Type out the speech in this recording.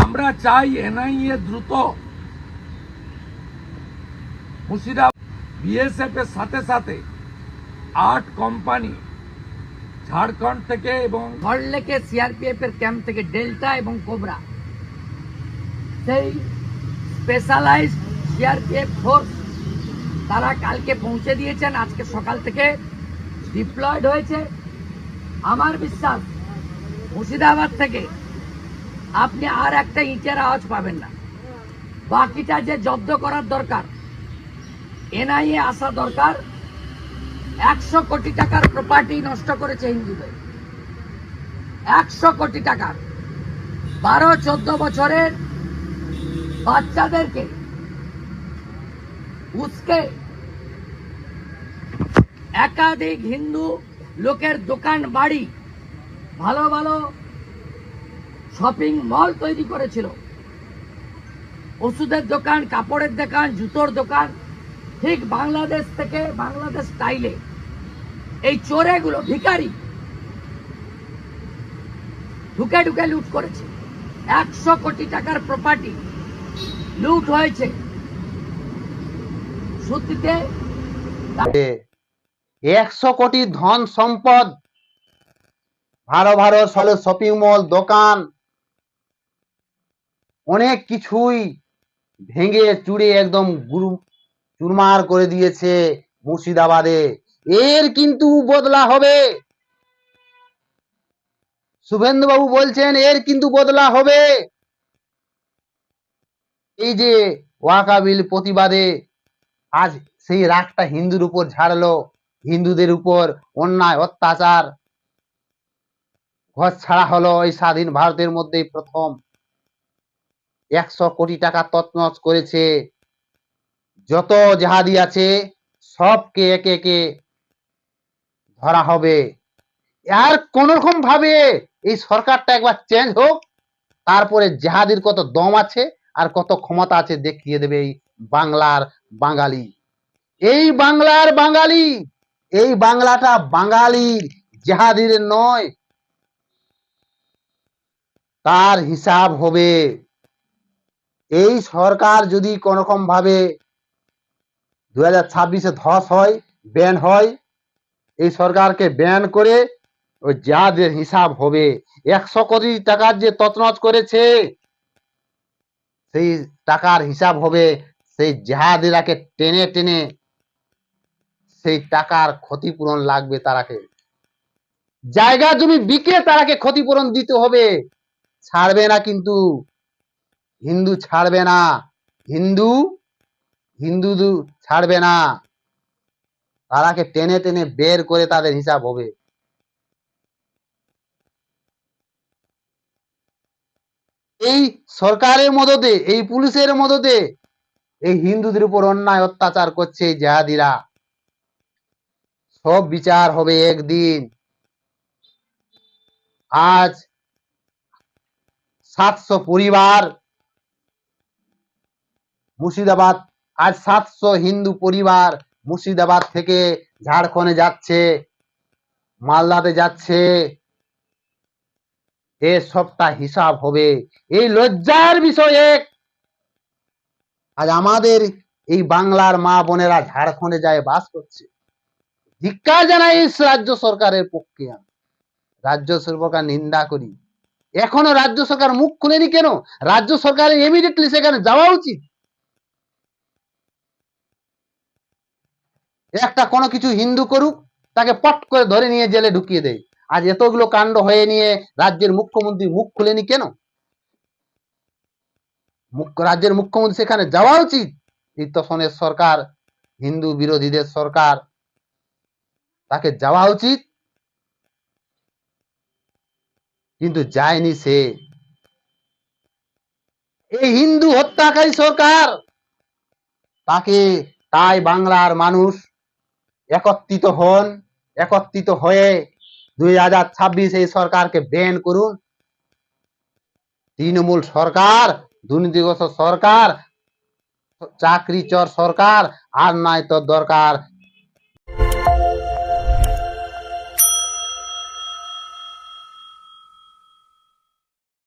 আমরা চাই এনআইএ দ্রুত। মুর্শিদাবাদ বিএসএফ এর সাথে সাথে আট কোম্পানি, ঝাড়খণ্ড থেকে এবং সল্টলেকে সিআরপিএফ এর ক্যাম্প থেকে ডেল্টা এবং কোবরা। সেই স্পেশালাইজড সিআরপিএফ ফোর্স তারা কালকে পৌঁছে দিয়েছেন, আজকে সকাল থেকে ডিপ্লয়েড হয়েছে। আমার বিশ্বাস মুর্শিদাবাদ থেকে আপনি আর একটা ইটের আওয়াজ পাবেন না। বাকিটা যে জব্দ করার দরকার, এনআইএ আসা দরকার। একশো কোটি টাকার প্রপার্টি নষ্ট করেছে হিন্দুদের একশো কোটি টাকার। বারো, চোদ্দ বছরের বাচ্চাদেরকে উসকে একাধিক হিন্দু লোকের দোকান বাড়ি ভালো ভালো শপিং মল তৈরি করেছিল। ওষুধের দোকান, কাপড়ের দোকান, জুতোর দোকান, ঠিক বাংলাদেশ থেকে বাংলাদেশ স্টাইলে। এই চোরেগুলো ভিখারি। ঢুকে ঢুকে লুট করেছে। একশো কোটি টাকার প্রপার্টি লুট হয়েছে। সত্যিতে একশো কোটি ধন সম্পদ ভালো ভালো শপিং মল দোকান অনেক কিছুই ভেঙে চুড়ে একদম গুরু চুরমার করে দিয়েছে মুর্শিদাবাদে। এর কিন্তু বদলা হবে। শুভেন্দু বাবু বলছেন, এর কিন্তু বদলা হবে। এই যে ওয়াকাবিল প্রতিবাদে আজ সেই রাগটা হিন্দুর উপর ঝাড়লো, হিন্দুদের উপর অন্যায়, অত্যাচার। ঘর ছাড়া হলো এই স্বাধীন ভারতের মধ্যেই প্রথম। একশো কোটি টাকা তছনছ করেছে। যত জাহাদি আছে, সবকে একে একে ধরা হবে। আর কোন রকম ভাবে এই সরকারটা একবার চেঞ্জ হোক, তারপরে জাহাদির কত দম আছে, আর কত ক্ষমতা আছে দেখিয়ে দেবে এই বাংলার বাঙালি। এই বাংলার বাঙালি, এই বাংলাটা বাঙালির জাহাদির নয়, তার হিসাব হবে। এই সরকার যদি কোনরকম ভাবে দু হাজার ছাব্বিশে ধস হয় ব্যান হয়, এই সরকারকে ব্যান করে ওই জাহাজের হিসাব হবে, একশো কোটি টাকার যে তছনছ করেছে, সেই টাকার হিসাব হবে, সেই জাহাদিরাকে টেনে টেনে সেই টাকার ক্ষতিপূরণ লাগবে তারাকে। জায়গা জমি বিকে তারাকে ক্ষতিপূরণ দিতে হবে। ছাড়বে না কিন্তু হিন্দু ছাড়বে না। হিন্দু হিন্দু ছাড়বে না। তারাকে টেনে টেনে বের করে তাদের হিসাব হবে। এই সরকারের মদতে, এই পুলিশের মদতে এই হিন্দুদের উপর অন্যায় অত্যাচার করছে জাহাদিরা। সব বিচার হবে একদিন। আজ সাতশো পরিবার মুর্শিদাবাদ। আজ সাতশো হিন্দু পরিবার মুর্শিদাবাদ থেকে ঝাড়খণ্ডে যাচ্ছে, মালদাতে যাচ্ছে। এ সবটা হিসাব হবে। এই লজ্জার বিষয় আজ আমাদের এই বাংলার মা বোনেরা ঝাড়খণ্ডে যায়, বাস করছে। ধিক্কার জানাই রাজ্য সরকারের পক্ষে আমি। রাজ্য সরকার নিন্দা করি। এখনও রাজ্য সরকার মুখ খুলেনি কেন? রাজ্য সরকারের ইমিডিয়েটলি সেখানে যাওয়া উচিত। একটা কোনো কিছু হিন্দু করুক, তাকে পট করে ধরে নিয়ে জেলে ঢুকিয়ে দেয়। আজ এতগুলো কাণ্ড হয়ে নিয়ে রাজ্যের মুখ্যমন্ত্রী মুখ খুলেনি কেন? রাজ্যের মুখ্যমন্ত্রী সেখানে যাওয়া উচিত? এই সরকার, হিন্দু বিরোধীদের সরকার, তাকে যাওয়া উচিত। কিন্তু যায়নি সে। এই হিন্দু হত্যাকারী সরকার, তাকে তাই বাংলার মানুষ একত্রিত হন, একত্রিত হয়ে দুই হাজার ছাব্বিশ এই সরকারকে ব্যান করুন। তৃণমূল সরকার, দুর্নীতিগ্রস্ত সরকার চাকরি চর সরকার, আর নাই তো দরকার